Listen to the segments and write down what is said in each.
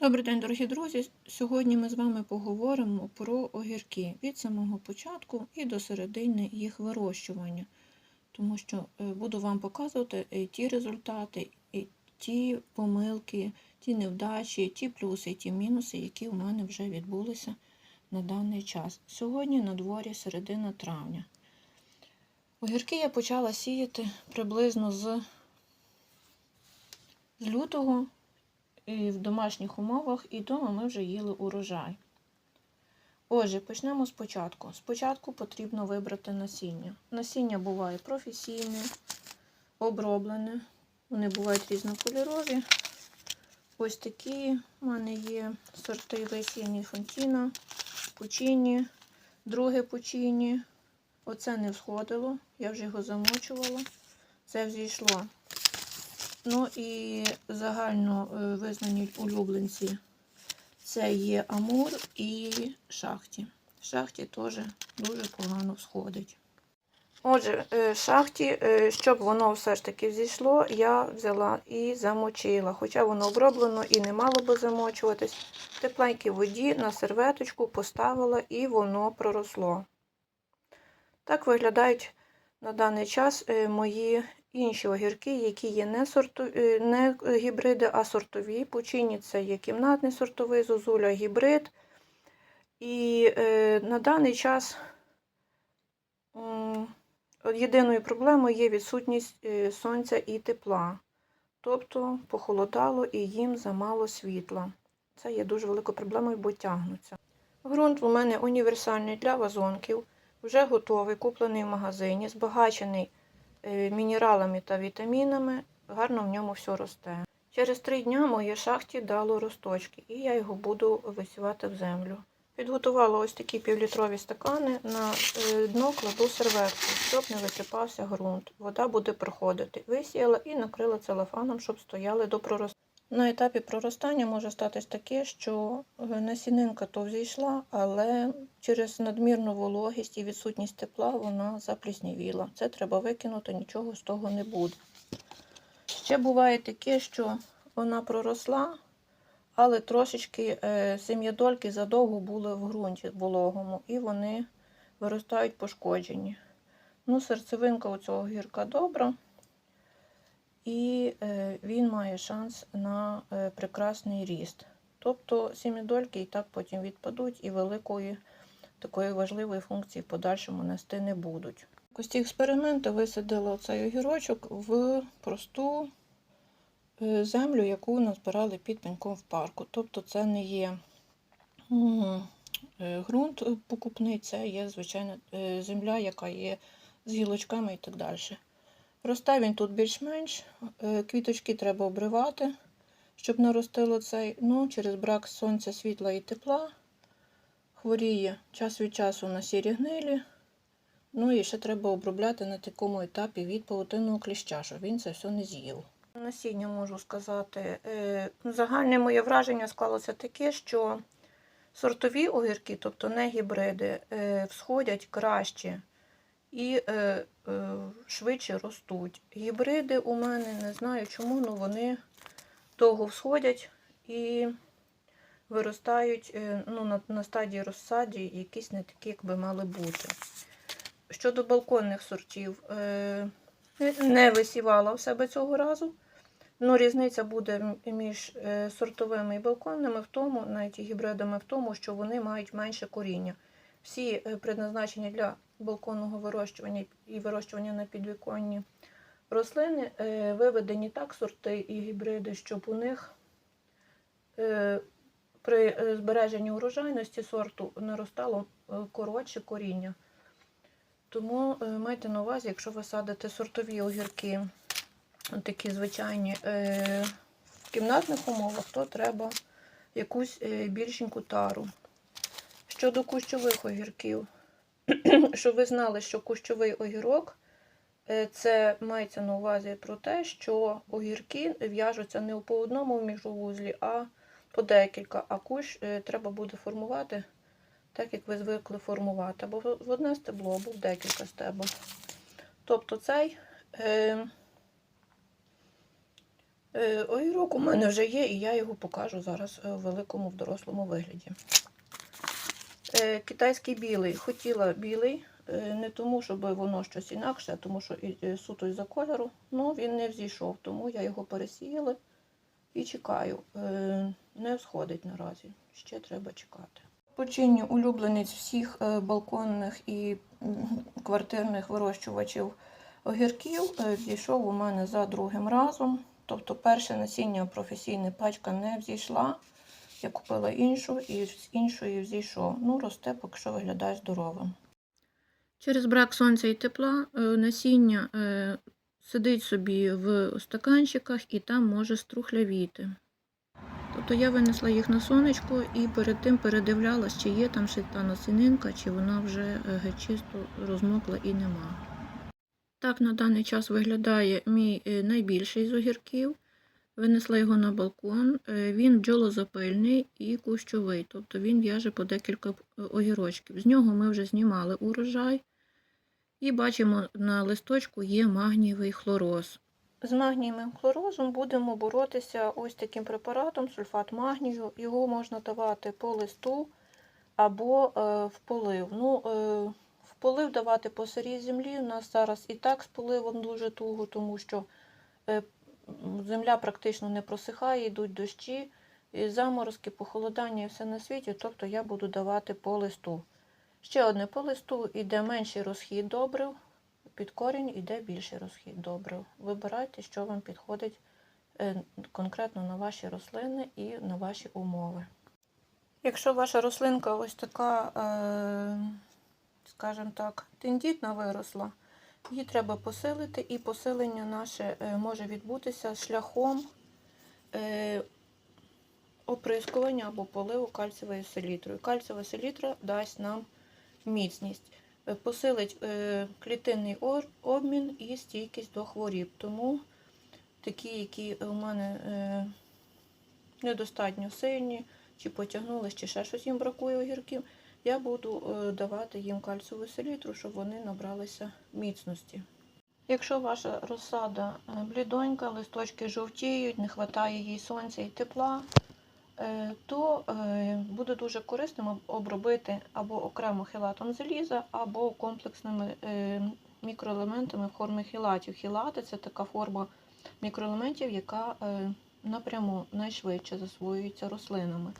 Добрий день, дорогі друзі! Сьогодні ми з вами поговоримо про огірки від самого початку і до середини їх вирощування, тому що е, буду вам показувати е, ті результати, і ті помилки, ті невдачі, ті плюси, і ті мінуси, які у мене вже відбулися на даний час. Сьогодні на дворі середина травня. Огірки я почала сіяти приблизно з, з лютого і в домашніх умовах, і вдома ми вже їли урожай. Отже, почнемо спочатку. Спочатку потрібно вибрати насіння. Насіння буває професійне, оброблене, вони бувають різнокольорові. Ось такі у мене є сорти весінні Фонтіна, Пучині, друге Пучині. Оце не всходило, я вже його замочувала. Це взійшло. Ну і загально е, визнані улюбленці це є Амур і шахті. Шахті теж дуже погано всходить. Отже, е, шахті, е, щоб воно все ж таки зійшло, я взяла і замочила. Хоча воно оброблено і не мало би замочуватись. В тепленькій воді на серветочку поставила і воно проросло. Так виглядають на даний час мої інші огірки, які є не сорту, не гібриди, а сортові. Пучині це є кімнатний сортовий зозуля, гібрид. І е, на даний час єдиною проблемою є відсутність е, сонця і тепла. Тобто похолодало і їм замало світла. Це є дуже великою проблемою, бо тягнуться. Грунт у мене універсальний для вазонків, вже готовий, куплений в магазині, збагачений мінералами та вітамінами, гарно в ньому все росте. Через три дні моє шахті дало росточки, і я його буду висівати в землю. Підготувала ось такі півлітрові стакани, на дно кладу серветку, щоб не висипався ґрунт. Вода буде проходити. Висіяла і накрила целофаном, щоб стояли до проростання. На етапі проростання може статись таке, що насінинка то взійшла, але через надмірну вологість і відсутність тепла вона запліснівіла. Це треба викинути, нічого з того не буде. Ще буває таке, що вона проросла, але трошечки сем'ядольки задовго були в ґрунті вологому, і вони виростають пошкоджені. Ну, Серцевинка у цього гірка добра і е, він має шанс на е, прекрасний ріст. Тобто сімідольки і так потім відпадуть, і великої такої важливої функції в подальшому нести не будуть. В кості експерименту висадила цей огірочок в просту е, землю, яку назбирали під пеньком в парку. Тобто це не є ґрунт покупний, це є звичайна земля, яка є з гілочками і так далі. Росте він тут більш-менш, е, квіточки треба обривати, щоб наростило цей. Ну, через брак сонця, світла і тепла. Хворіє час від часу на сірі гнилі. Ну і ще треба обробляти на такому етапі від павутинного кліща, щоб він це все не з'їв. Насіння можу сказати, е, загальне моє враження склалося таке, що сортові огірки, тобто не гібриди, е, всходять краще і е, е, швидше ростуть. Гібриди у мене не знаю чому, але вони довго всходять і виростають е, ну, на, на стадії розсаді, якісь не такі, як би мали бути. Щодо балконних сортів, е, не висівала в себе цього разу. Ну, Різниця буде між е, сортовими і балконними в тому, навіть і гібридами в тому, що вони мають менше коріння. Всі е, предназначені для балконного вирощування і вирощування на підвіконні рослини е, виведені так сорти і гібриди, щоб у них е, при збереженні урожайності сорту наростало коротше коріння. Тому майте на увазі, якщо ви садите сортові огірки, такі звичайні в кімнатних умовах, то треба якусь більшеньку тару. Щодо кущових огірків, щоб ви знали, що кущовий огірок е, це мається на увазі про те, що огірки в'яжуться не по одному міжвузлі, а по декілька, а кущ е, треба буде формувати так, як ви звикли формувати, або в одне стебло, або в декілька стеблів. Тобто цей е, Е, Огірок у мене вже є, і я його покажу зараз е, в великому в дорослому вигляді. Е, Китайський білий. Хотіла білий, е, не тому, щоб воно щось інакше, а тому що е, суто із-за кольору. Ну, він не взійшов, тому я його пересіяла і чекаю. Не всходить наразі. Ще треба чекати. Починні улюбленець всіх балконних і квартирних вирощувачів огірків взійшов у мене за другим разом. Тобто перше насіння професійне пачка не взійшла. Я купила іншу і з іншої взійшов. Ну, росте, поки що виглядає здоровим. Через брак сонця і тепла е, насіння е, сидить собі в стаканчиках і там може струхлявіти. Тобто я винесла їх на сонечко і перед тим передивлялась, чи є там ще та насінинка, чи вона вже е, чисто розмокла і нема. Так на даний час виглядає мій найбільший з огірків. Винесла його на балкон. Е, Він бджолозапильний і кущовий, тобто він в'яже по декілька е, огірочків. З нього ми вже знімали урожай. І бачимо, на листочку є магнієвий хлороз. З магнієвим хлорозом будемо боротися ось таким препаратом, сульфат магнію. Його можна давати по листу або е, в полив. Ну, в полив давати по сирій землі. У нас зараз і так з поливом дуже туго, тому що земля практично не просихає, йдуть дощі, і заморозки, похолодання і все на світі. Тобто я буду давати по листу. Ще одне по листу йде менший розхід добрив, під корінь йде більший розхід добрив. Вибирайте, що вам підходить е, конкретно на ваші рослини і на ваші умови. Якщо ваша рослинка ось така, е, скажімо так, тендітна виросла, її треба посилити, і посилення наше е, може відбутися шляхом е, оприскування або поливу кальцієвою селітрою. Кальцієва селітра дасть нам міцність, е, посилить клітинний обмін і стійкість до хворіб. Тому такі, які у мене недостатньо сильні, чи потягнулись, чи ще щось їм бракує огірків, я буду е, давати їм кальцієву селітру, щоб вони набралися міцності. Якщо ваша розсада е, блідонька, листочки жовтіють, не вистачає їй сонця і тепла, е, то буде дуже корисним обробити або окремо хілатом заліза, або комплексними мікроелементами в формі хілатів. Хілати це така форма мікроелементів, яка напряму найшвидше засвоюється рослинами.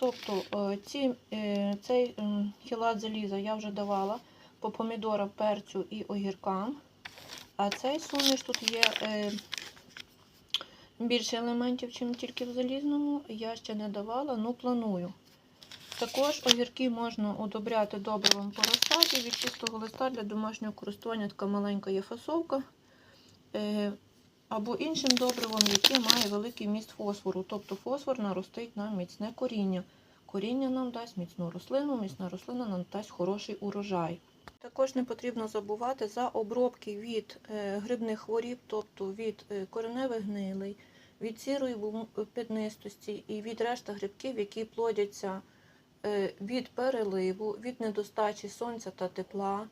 Тобто е, ці, е, цей хілат заліза я вже давала по помідорам, перцю і огіркам. А цей суміш тут є е, більше елементів, чим тільки в залізному. Я ще не давала, ну планую. Також огірки можна удобряти добривом по розсаді від чистого листа для домашнього користування така маленька є фасовка. Або іншим добривом, яке має великий міст фосфору. Тобто фосфор наростить нам міцне коріння. Коріння нам дасть міцну рослину, міцна рослина нам дасть хороший урожай. Також не потрібно забувати за обробки від е, грибних хворіб, тобто від е, кореневих гнилей, від сірої пятнистості і від решта грибків, які плодяться е, від переливу, від недостачі сонця та тепла,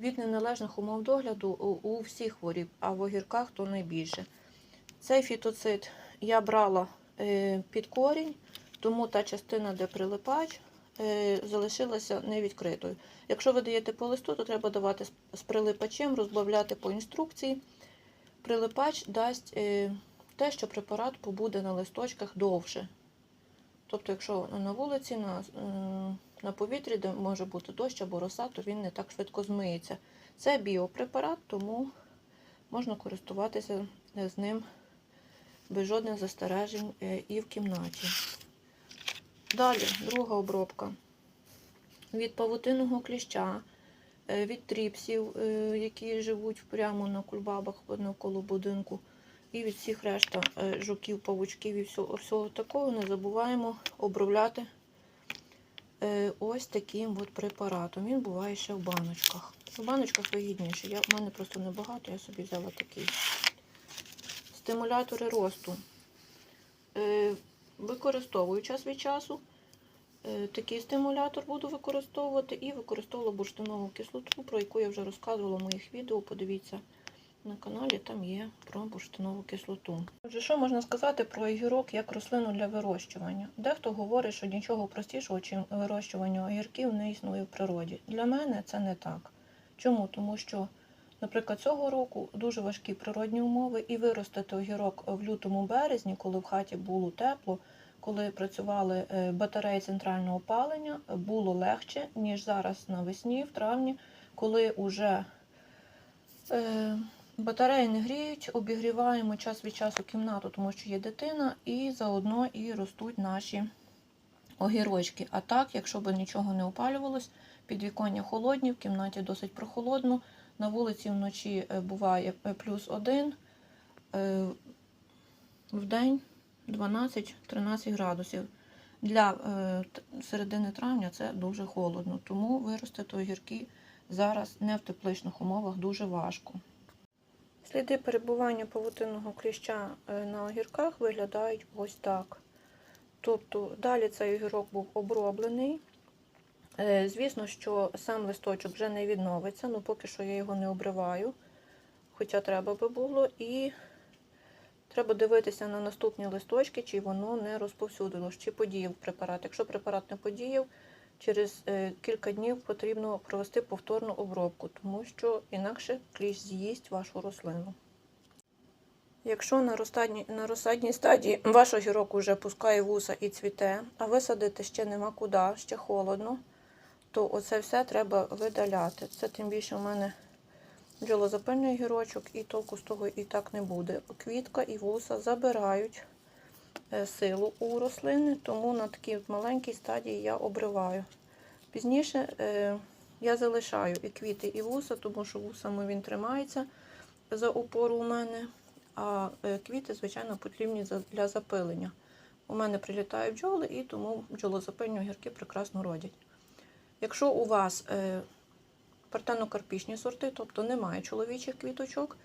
від неналежних умов догляду у, всіх хворіб, а в огірках то найбільше. Цей фітоцид я брала е, під корінь, тому та частина, де прилипач, е, залишилася невідкритою. Якщо ви даєте по листу, то треба давати з- прилипачем, розбавляти по інструкції. Прилипач дасть е, те, що препарат побуде на листочках довше. Тобто, якщо на вулиці, на, на повітрі, де може бути дощ або роса, то він не так швидко змиється. Це біопрепарат, тому можна користуватися е, з ним без жодних застережень е, і в кімнаті. Далі, друга обробка. Від павутинного кліща, е, від тріпсів, які живуть прямо на кульбабах навколо будинку, і від всіх решта жуків, павучків і всього, всього такого не забуваємо обробляти ось таким от препаратом. Він буває ще в баночках. В баночках вигідніше. Я, в мене просто небагато, я собі взяла такий. Стимулятори росту. Е, Використовую час від часу. Е, Такий стимулятор буду використовувати і використовувала бурштинову кислоту, про яку я вже розказувала в моїх відео. Подивіться на каналі там є про бурштинову кислоту. Отже, що можна сказати про огірок як рослину для вирощування? Дехто говорить, що нічого простішого, чим вирощування огірків, не існує в природі. Для мене це не так. Чому? Тому що, наприклад, цього року дуже важкі природні умови, і виростити огірок в лютому березні, коли в хаті було тепло, коли працювали е, батареї центрального опалення, було легше, ніж зараз навесні, в травні, коли вже е, батареї не гріють, обігріваємо час від часу кімнату, тому що є дитина, і заодно і ростуть наші огірочки. А так, якщо б нічого не опалювалось, підвіконня холодні, в кімнаті досить прохолодно. На вулиці вночі е, буває е, плюс один, е, в день 12-13 градусів. Для середини травня це дуже холодно, тому виростити огірки зараз не в тепличних умовах дуже важко. Сліди перебування павутинного кліща е, на огірках виглядають ось так. Тобто далі цей огірок був оброблений. Е, Звісно, що сам листочок вже не відновиться, ну поки що я його не обриваю, хоча треба би було. І треба дивитися на наступні листочки, чи воно не розповсюдилось, чи подіяв препарат. Якщо препарат не подіяв, через е, кілька днів потрібно провести повторну обробку, тому що інакше кліщ з'їсть вашу рослину. Якщо на розсадній, на розсадній стадії ваш огірок уже пускає вуса і цвіте, а висадити ще нема куди, ще холодно, то оце все треба видаляти. Це тим більше у мене бджолозапильний огірочок, і толку з того і так не буде. Квітка і вуса забирають силу у рослини, тому на такій маленькій стадії я обриваю. Пізніше е, я залишаю і квіти, і вуса, тому що вусами він тримається за опору у мене, а е, квіти, звичайно, потрібні для запилення. У мене прилітають бджоли, і тому бджолозапильні огірки прекрасно родять. Якщо у вас е, партенокарпічні сорти, тобто немає чоловічих квіточок,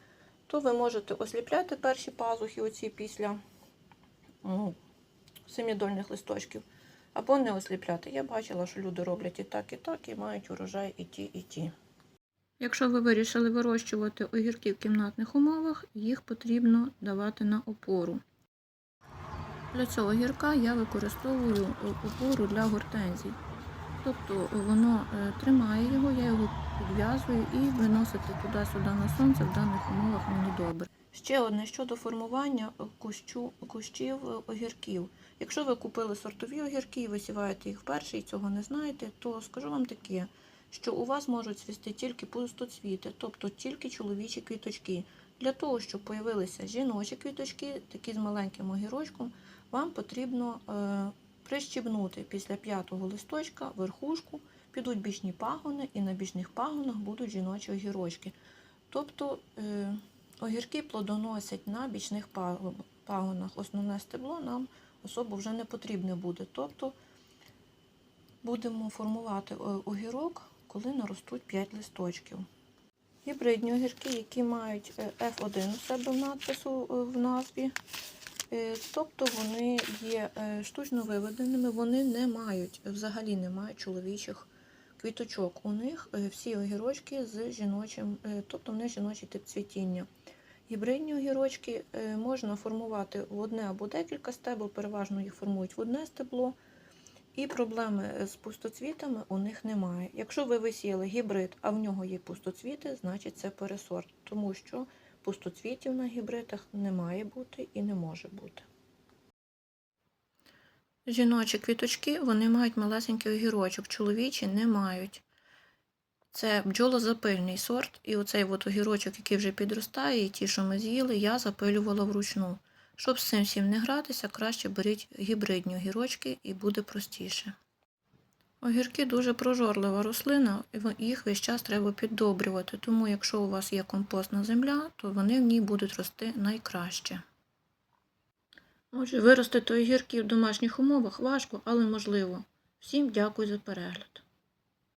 то ви можете осліпляти перші пазухи оці після семідольних листочків, або не осліпляти. Я бачила, що люди роблять і так, і так, і мають урожай і ті, і ті. Якщо ви вирішили вирощувати огірки в кімнатних умовах, їх потрібно давати на опору. Для цього гірка я використовую е, опору для гортензій. Тобто воно е, тримає його, я його підв'язую і виносити туди-сюди на сонце в даних умовах мені добре. Ще одне щодо формування кущу, кущів е, огірків. Якщо ви купили сортові огірки і висіваєте їх вперше і цього не знаєте, то скажу вам таке, що у вас можуть цвісти тільки пустоцвіти, тобто тільки чоловічі квіточки. Для того, щоб появилися жіночі квіточки, такі з маленьким огірочком, вам потрібно е, прищібнути після п'ятого листочка верхушку, підуть бічні пагони, і на бічних пагонах будуть жіночі огірочки. Тобто е, огірки плодоносять на бічних пагонах. Основне стебло нам особо вже не потрібне буде. Тобто будемо формувати е, огірок, коли наростуть 5 листочків. Гібридні огірки, які мають е, F1 у себе в надпису е, в назві, Тобто вони є штучно виведеними, вони не мають, взагалі не мають чоловічих квіточок. У них е, всі огірочки з жіночим, е, тобто в них жіночий тип цвітіння. Гібридні огірочки е, можна формувати в одне або декілька стебл, переважно їх формують в одне стебло. І проблеми з пустоцвітами у них немає. Якщо ви висіяли гібрид, а в нього є пустоцвіти, значить це пересорт, тому що пустоцвітів на гібридах не має бути і не може бути. Жіночі квіточки вони мають малесенький огірочок, чоловічі не мають. Це бджолозапильний сорт, і оцей от огірочок, який вже підростає, і ті, що ми з'їли, я запилювала вручну. Щоб з цим всім не гратися, краще беріть гібридні огірочки і буде простіше. Огірки дуже прожорлива рослина, і їх весь час треба піддобрювати, тому якщо у вас є компостна земля, то вони в ній будуть рости найкраще. Отже, виростити огірки в домашніх умовах важко, але можливо. Всім дякую за перегляд.